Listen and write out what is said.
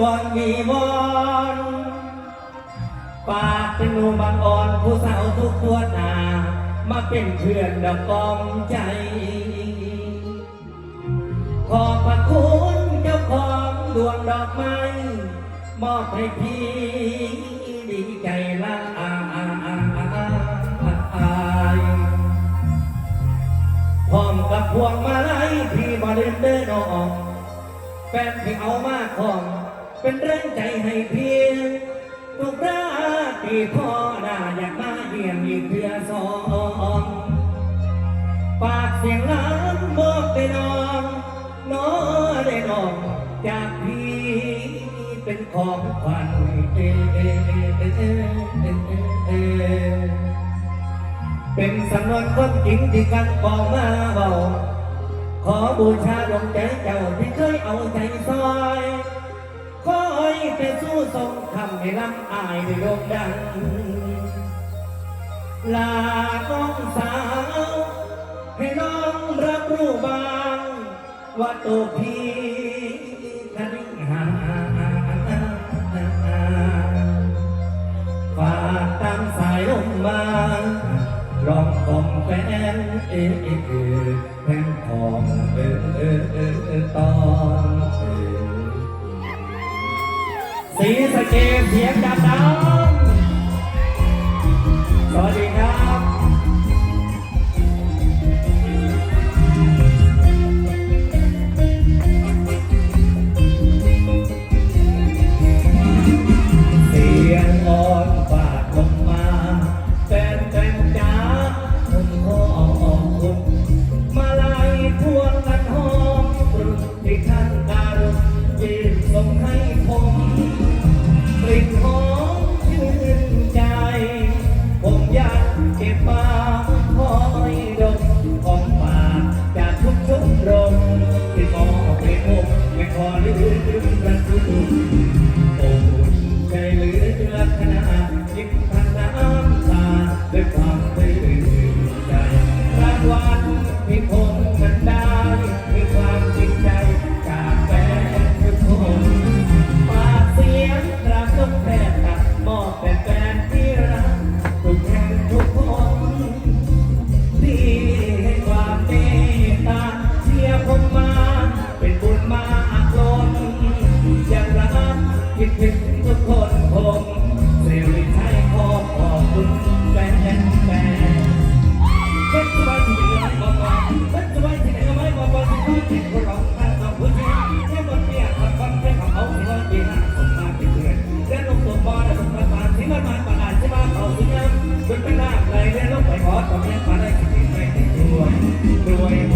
วอนมีวอนปากเป็นหนูบังอ่อนผู้สาวทุกตัวตามาเป็นเพื่อนดับกองใจ ขอบพระคุณเจ้าของดวงดอกไม้มอบให้พี่ดีใจละอาอาอาอาอายพร้อมกับพวงมาลัยที่มาเล่นเดินอองแฟนที่เอามาของ เป็นแรงใจให้เพียงทุกราตรีพ่อหน้าอยากมาเยี่ยมอีกเพื่อสองปากเสียงล้างบอกได้นอนน้อได้นอนจากพี่เป็นของขวัญเอเป็นสำนวนความจริงที่กันบอกมาบอกขอบูชาดวงใจเจ้าที่เคยเอาใจซอย ไปสู้ทรงทำให้ร่ำอายได้โด่งดัง ลาน้องสาว ให้น้องรับรู้บาง ว่าตัวพี่นั้นหาฝากตามสายลมมาลองกลมแฟนเอเอเอแฟนของเออ เกมเสียงดัง no hay